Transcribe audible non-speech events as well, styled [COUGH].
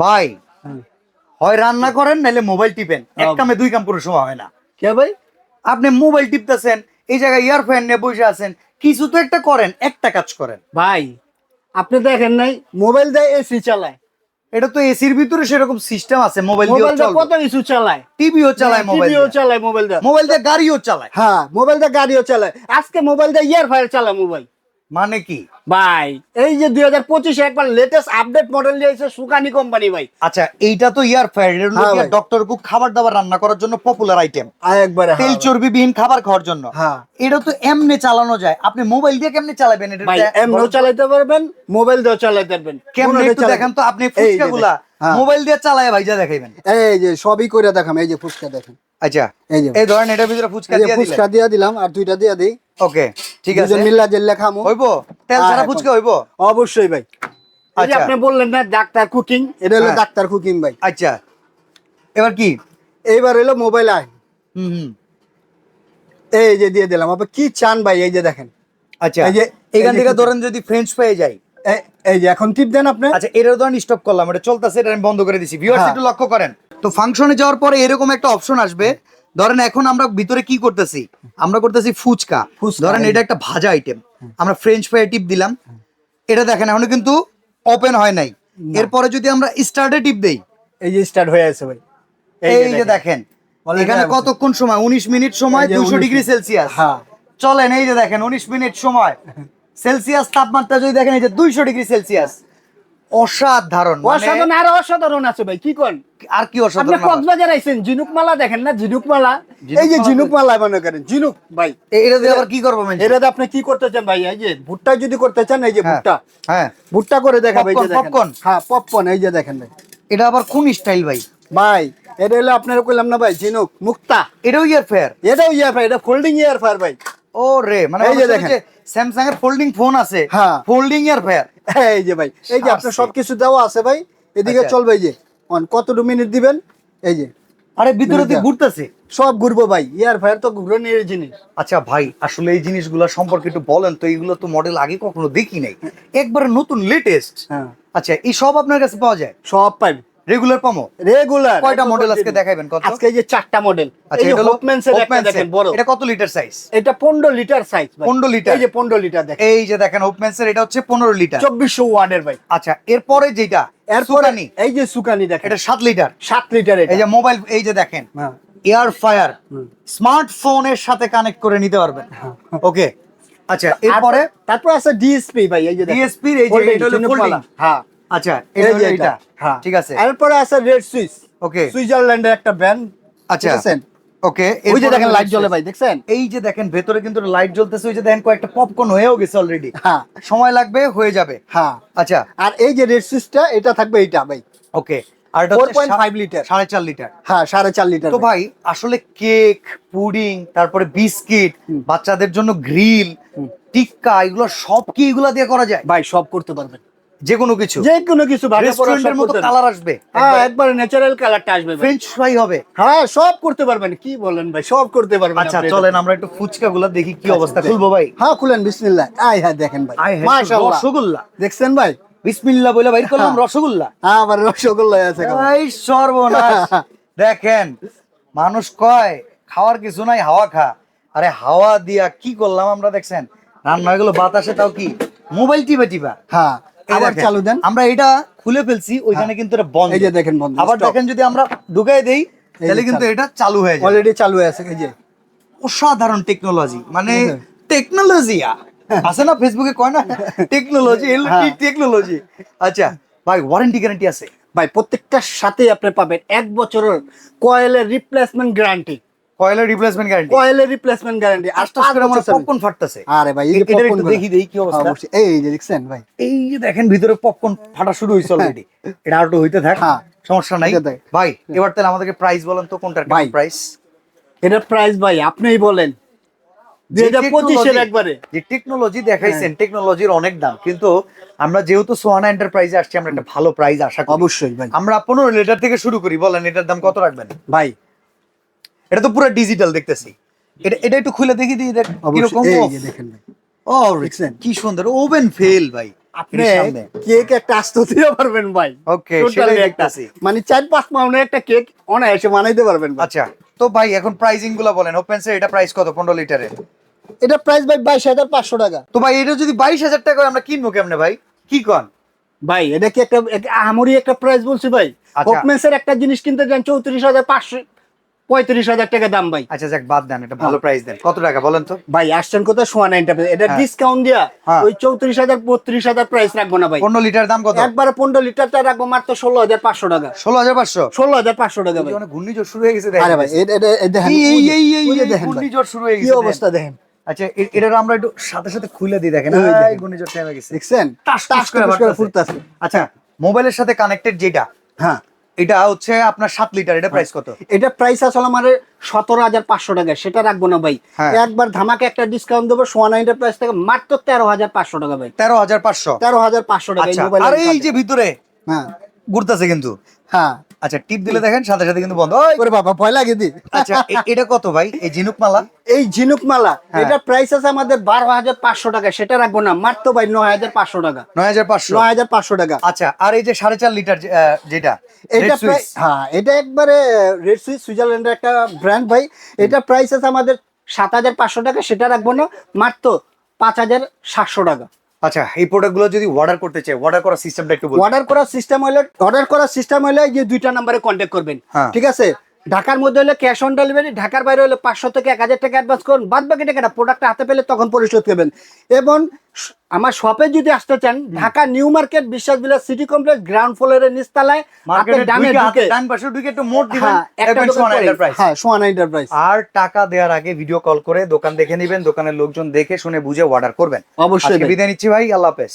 ভাই হ্যাঁ। হয় রান্না করেন নাহলে মোবাইল টিপেন। এক হ্যাঁ। কামে দুই কাম করে সময় হয় না। কে ভাই? আপনি মোবাইল টিপতেছেন এই জায়গায় ইয়ারফোন নিয়ে বসে আছেন কিছু তো একটা করেন একটা কাজ করেন। ভাই আপনি দেখেন নাই মোবাইল দিয়ে এসি চালায়। এটা তো এসির ভিতরে সেরকম সিস্টেম আছে মোবাইল দিয়ে দিয়ে কত কিছু চালায়? টিভিও চালায় মোবাইল টিভিও চালায় মোবাইল দিয়ে। মোবাইল দিয়ে গাড়িও চালায়। হ্যাঁ মোবাইল দিয়ে গাড়িও চালায়। আজকে মোবাইল দিয়ে ইয়ার ফায়ার চালায় মোবাইল মানে কি? ভাই এই যে দুই হাজার পঁচিশে একবার লেটেস্ট আপডেট মডেল দিয়েছে সুকানি কোম্পানি ভাই। আচ্ছা এইটা তো ইয়ার হ্যাঁ ডক্টর কুক খাবার দাবার রান্না করার জন্য পপুলার আইটেম একবারে তেল চর্বিবিহীন খাবার খাওয়ার জন্য। হ্যাঁ। এটা তো এমনি চালানো যায়। আপনি মোবাইল দিয়ে কেমনে চালাবেন? এটা এমনিও চালাইতে পারবেন মোবাইল দিয়েও চালাইতে পারবেন। কেমনে একটু দেখেন তো আপনি এই ফুচকা গুলা হ্যাঁ। মোবাইল দিয়ে চালায় ভাই যা দেখাইবেন। এই যে সবই করে দেখাম এই যে ফুচকা দেখেন। আচ্ছা এই ধরেন এটার ভিতরে ফুচকা দিয়ে দিলেন। ফুচকা দিয়া দিলাম আর দুইটা দিয়া দিই। ওকে ঠিক আছে। দুজন মিল্লা জেল্লা খামু। হইবো? তেল ছাড়া ফুচকা হইবো? অবশ্যই ভাই। আচ্ছা। আপনি বললেন না ডাক্তার কুকিং এটা হলো হ্যাঁ। ডাক্তার কুকিং ভাই। আচ্ছা। এবার কি? এইবার হলো মোবাইল আয়। হুম হুম। এই যে দিয়ে দিলাম। আপনি কি চান ভাই? এই যে দেখেন। আচ্ছা। এই যে- এখান থেকে ধরেন যদি ফ্রেঞ্চ পেয়ে যাই। এই যে এখন টিপ দেন আপনি। আচ্ছা এটাও ধরেন স্টপ করলাম। এটা চলতেছে এটা আমি বন্ধ করে দিছি। ভিউয়ার্স হ্যাঁ। একটু লক্ষ্য করেন। তো ফাংশনে যাওয়ার পরে এরকম একটা অপশন আসবে। ধরেন এখন আমরা ভিতরে কি করতেছি? আমরা করতেছি ফুচকা। ধরেন এটা একটা ভাজা আইটেম আমরা ফ্রেঞ্চ ফ্রাই টিপ দিলাম। এটা দেখেন এখনও কিন্তু ওপেন হয় নাই। এরপরে যদি আমরা স্টার্টে টিপ দেই। এই যে স্টার্ট হয়ে আছে ভাই। এই যে দেখেন। এখানে কতক্ষণ সময়? উনিশ মিনিট সময় দুশো ডিগ্রি সেলসিয়াস। হ্যাঁ। চলেন এই যে দেখেন উনিশ মিনিট সময়। সেলসিয়াস তাপমাত্রা যদি দেখেন এই যে দুইশো ডিগ্রি সেলসিয়াস। অসাধারণ মানে- অসাধারণ আর অসাধারণ আছে ভাই কি কোন? আর কি অসাধারণ আবার? কক্সবাজার আইছেন দেখেন না ঝিনুক মালা এই যে মালা ঝিনুক মালা মনে করেন ঝিনুক ভাই। এ- এটা দিয়ে আবার কি করব আপনি কি করতে চান ভাই? এই যে ভুট্টা যদি করতে চান এই যে হ্যাঁ, ভুট্টা। হ্যাঁ। ভুট্টা করে যে দেখেন। popcorn? হ্যাঁ পপকর্ন এই যে দেখেন ভাই। এটা আবার কোন স্টাইল ভাই? ভাই এটা হলো আপনার কইলাম না ভাই ঝিনুক মুক্তা। এটাও ইয়ার ফেয়ার এটাও ইয়ার ফায়ার এটা ফোল্ডিং ইয়ার ফায়ার ভাই। ও রে মানে এই যে দেখেন। স্যামসাং এর ফোল্ডিং ফোন আছে। হ্যাঁ। ফোল্ডিং ইয়ার ফেয়ার এই যে ভাই এই যে আপনার সবকিছু দেওয়া আছে ভাই এদিকে আচ্ছা। চলবে এই যে। অন কতটুকু মিনিট দিবেন? এই যে। আরে ভিতরে দিয়ে ঘুরতেছে। সব ঘুরবো ভাই ইয়ার ফায়ার তো ঘুরনের জিনিস। আচ্ছা ভাই আসলে এই জিনিসগুলো সম্পর্কে একটু বলেন তো এইগুলো তো মডেল আগে কখনো দেখি নাই। একবারে নতুন লেটেস্ট হ্যাঁ। আচ্ছা এই সব আপনার কাছে পাওয়া যায়? সব পাইবে রেগুলার পামো রেগুলার কয়টা মডেল আজকে দেখাবেন কত? আজকে এই যে চারটা মডেল আচ্ছা এটা হোপম্যানস এর একটা দেখেন বড়। এটা কত লিটার সাইজ এটা 15 লিটার সাইজ ভাই। 15 লিটার। এই যে 15 লিটার দেখেন। এই যে দেখেন ওপমেন্স এর এটা হচ্ছে পনেরো লিটার 2400 ওয়াটের ভাই। আচ্ছা এরপরে যেটা? সুকানি, এই যে সুকানি দেখেন। এটা সাত লিটার 7 লিটার এটা। এই যে মোবাইল এই যে দেখেন। হ্যাঁ। Air fire. স্মার্টফোনের সাথে কানেক্ট করে নিতে পারবেন। ওকে আচ্ছা এরপরে? তারপর আছে ডিএসপি ভাই এই যে র এই যে এটা হলো। মালা। হ্যাঁ। আচ্ছা এটা হলো এটা। এটা হ্যাঁ। ঠিক আছে। এরপরে আছে রেড সুইস ওকে সুইজারল্যান্ডের একটা ব্র্যান্ড আচ্ছা। ওকে ওই যে দেখেন লাইট জ্বলে ভাই দেখছেন? এই যে দেখেন ভেতরে কিন্তু লাইট জ্বলতেছে ওই যে দেখেন কয়েকটা পপকর্ন হয়েও গেছে অলরেডি হ্যাঁ। সময় লাগবে হয়ে যাবে। হ্যাঁ। আচ্ছা। আর এই যে রেড সুইসটা এটা থাকবে এইটা ভাই। ওকে আর এটা ফোর হচ্ছে পয়েন্ট সা- ফাইভ লিটার সাড়ে চার লিটার হ্যাঁ সাড়ে চার লিটার তো ভাই। আসলে কেক পুডিং তারপরে বিস্কিট বাচ্চাদের জন্য গ্রিল। টিক্কা এগুলো সব কি এগুলো দিয়ে করা যায়? ভাই সব করতে পারবেন। যে কোনো কিছু যে কোনো কিছু রেস্টুরেন্টের মতো কালার আসবে হ্যাঁ একবার। ন্যাচারাল কালারটা আসবে ফ্রেঞ্চ ফ্রাই হবে। হ্যাঁ সব করতে পারবেন। কি বলেন ভাই সব করতে পারবেন আচ্ছা চলেন আমরা একটু ফুচকা গুলা দেখি কি আচ্ছা, অবস্থা খুলবো ভাই। হ্যাঁ খুলেন বিসমিল্লাহ। আয় হ্যাঁ দেখেন ভাই। মাশাআল্লাহ। রসগোল্লা। দেখছেন ভাই? বিসমিল্লাহ বলে করলাম হ্যাঁ। রসগোল্লা। হ্যাঁ আবার রসগোল্লা আছে। এই সর্বনাশ। [LAUGHS] দেখেন মানুষ কয় খাওয়ার কিছু নাই হাওয়া খা। আরে হাওয়া দিয়া কি করলাম আমরা দেখছেন? রান্না গেলো বাতাসে তাও কি? মোবাইল টিপা টিপা। হ্যাঁ। আবার চালু দেন। আমরা এটা খুলে ফেলছি ওইখানে কিন্তু এটা বন্ধ। এই যে দেখেন বন্ধ আবার দেখেন যদি আমরা ঢুকাই দেই তাহলে কিন্তু এটা চালু হয়ে যাবে। অলরেডি চালু হয়ে আছে এই যে। অসাধারণ টেকনোলজি মানে হ্যাঁ। টেকনোলজি আছে না ফেসবুকে কয় না? টেকনোলজি হ্যাঁ। টেকনোলজি আচ্ছা ভাই ওয়ারেন্টি গ্যারান্টি আছে? ভাই প্রত্যেকটার সাথে আপনি পাবেন এক বছরের কয়েলের রিপ্লেসমেন্ট গ্যারান্টি কয়েলের রিপ্লেসমেন্ট গ্যারান্টি কয়েলের রিপ্লেসমেন্ট গ্যারান্টি আস্তে আস্তে আমার পপকর্ন ফাটতেছে। আরে ভাই এই একটু দেখি দেখি কি অবস্থা। এই যে দেখছেন ভাই। এই যে দেখেন ভিতরে পপকর্ন ফাটা শুরু হয়েছে অলরেডি এটা আর হইতে থাক হ্যাঁ। সমস্যা নাই। ভাই এবার তাহলে আমাদেরকে প্রাইস বলেন তো কোনটার। প্রাইস এটার প্রাইস ভাই আপনিই বলেন। হ্যাঁ। যে টেকনোলজি দেখাইছেন টেকনোলজির অনেক দাম। কিন্তু আমরা যেহেতু সোহানা এন্টারপ্রাইজে আসছি আমরা একটা ভালো প্রাইস আশা করি। অবশ্যই ভাই। আমরা পনেরো লিটার থেকে শুরু করি বলেন এটার দাম কত রাখবেন? ভাই এটা তো পুরো ডিজিটাল দেখতেছি। এটা এটা একটু খুলে দেখি দিই এটা কীরকম দেখেন ভাই। ও দেখছেন? কি সুন্দর ওভেন ফেল ভাই। আপনি কেক একটা আস্ত দিতে পারবেন ভাই। ওকে সেটাই দেখতাছি। মানে চার পাঁচ একটা কেক অনায়াসে বানাইতে পারবেন আচ্ছা তো ভাই এখন প্রাইসিংগুলো বলেন। ওপেন এটা প্রাইস কত? পনেরো লিটারের এটা প্রাইস ভাই বাইশ হাজার পাঁচশো টাকা। তো ভাই এটা যদি বাইশ হাজার টাকা করে আমরা কিনবো কেমনে ভাই? কি কন? ভাই এটা কি একটা এক- আহামরি একটা প্রাইস বলছি ভাই। আচ্ছা। হোকমেন্সের একটা জিনিস কিনতে যান চৌত্রিশ হাজার পাঁচশো পঁয়ত্রিশ হাজার টাকা দাম ভাই। আচ্ছা যাক বাদ দেন এটা ভালো প্রাইস দেন। কত টাকা বলেন তো? ভাই আসছেন কোথায়? সোয়া নাইনটা এটা হ্যাঁ। ডিসকাউন্ট দিয়া হ্যাঁ। ওই চৌত্রিশ হাজার বত্রিশ হাজার প্রাইস রাখব না ভাই। পনেরো লিটার দাম কত? একবারে পনেরো লিটারটা রাখব মাত্র ষোলো হাজার পাঁচশো টাকা। ষোলো হাজার পাঁচশো? ষোলো হাজার পাঁচশো টাকা ভাই। অনেক ঘূর্ণিঝড় শুরু হয়ে গেছে আরে ভাই এটা- এটা- এটা দেখেন, এই, এই, এই, দেখেন ঘূর্ণিঝড় শুরু হয়ে গেছে অবস্থা দেখেন। আচ্ছা এ- এটার আমরা একটু সাথে সাথে খুলে দিই দেখেন। ঘূর্ণিঝড় থেমে গেছে। দেখছেন? টাস টাস করে ফুটতাছে আচ্ছা মোবাইলের সাথে কানেক্টেড যেটা হ্যাঁ। এটা হচ্ছে আপনার সাত লিটার এটা প্রাইস কত? এটা প্রাইস আসলে আমার সতেরো হাজার পাঁচশো টাকা সেটা রাখব না ভাই। হ্যাঁ। একবার ধামাকে একটা ডিসকাউন্ট দেবো সোয়া নাইনটার প্রাইস থেকে মাত্র তেরো হাজার পাঁচশো টাকা ভাই। তেরো হাজার পাঁচশো। তেরো হাজার পাঁচশো টাকা আচ্ছা আর এই যে ভিতরে হ্যাঁ। ঘুরতেছে কিন্তু। হ্যাঁ। আচ্ছা টিপ দিলে দেখেন সাথে সাথে কিন্তু বন্ধ। ওরে বাবা ভয় লাগে দি। আচ্ছা এটা কত ভাই? এই ঝিনুক মালা এই ঝিনুক মালা হ্যাঁ। এটা প্রাইস আছে আমাদের বারো হাজার পাঁচশো টাকা। সেটা রাখব না মাত্র ভাই নয় হাজার পাঁচশো টাকা। নয় হাজার পাঁচশো? নয় হাজার পাঁচশো টাকা। আচ্ছা আর এই যে সাড়ে চার লিটার যেটা এটা প্রায়- হ্যাঁ এটা একবারে রেড সুইস সুইজারল্যান্ডের একটা ব্র্যান্ড ভাই। এটা প্রাইস আছে আমাদের সাত হাজার পাঁচশো টাকা সেটা রাখব না মাত্র পাঁচ হাজার সাতশো টাকা। আচ্ছা এই প্রোডাক্টগুলো যদি অর্ডার করতে চাই অর্ডার করার সিস্টেমটা একটু বলুন। অর্ডার করার সিস্টেম হলে অর্ডার করার সিস্টেম হলে যে দুইটা নাম্বারে কন্ট্যাক্ট করবেন। হ্যাঁ। ঠিক আছে? ঢাকার মধ্যে হলে ক্যাশ অন ডেলিভারি ঢাকার বাইরে হলে পাঁচশো থেকে এক হাজার টাকা অ্যাডভান্স করুন। বাদ বাকি টাকাটা প্রোডাক্ট হাতে পেলে তখন পরিশোধ করবেন। এবং আমার শপে যদি আসতে চান ঢাকা নিউ মার্কেট বিশ্বাস বিলাস সিটি কমপ্লেক্স গ্রাউন্ড ফ্লোরের নিচতলায় মার্কেটে ডানে ঢুকে ডান পাশে ঢুকে একটু মোট দিবেন হ্যাঁ একটা সোয়ান এন্টারপ্রাইজ হ্যাঁ সোয়ান এন্টারপ্রাইজ আর টাকা দেওয়ার আগে ভিডিও কল করে দোকান দেখে নেবেন দোকানের লোকজন দেখে শুনে বুঝে অর্ডার করবেন। অবশ্যই বিদায় নিচ্ছি ভাই আল্লাহ হাফেজ।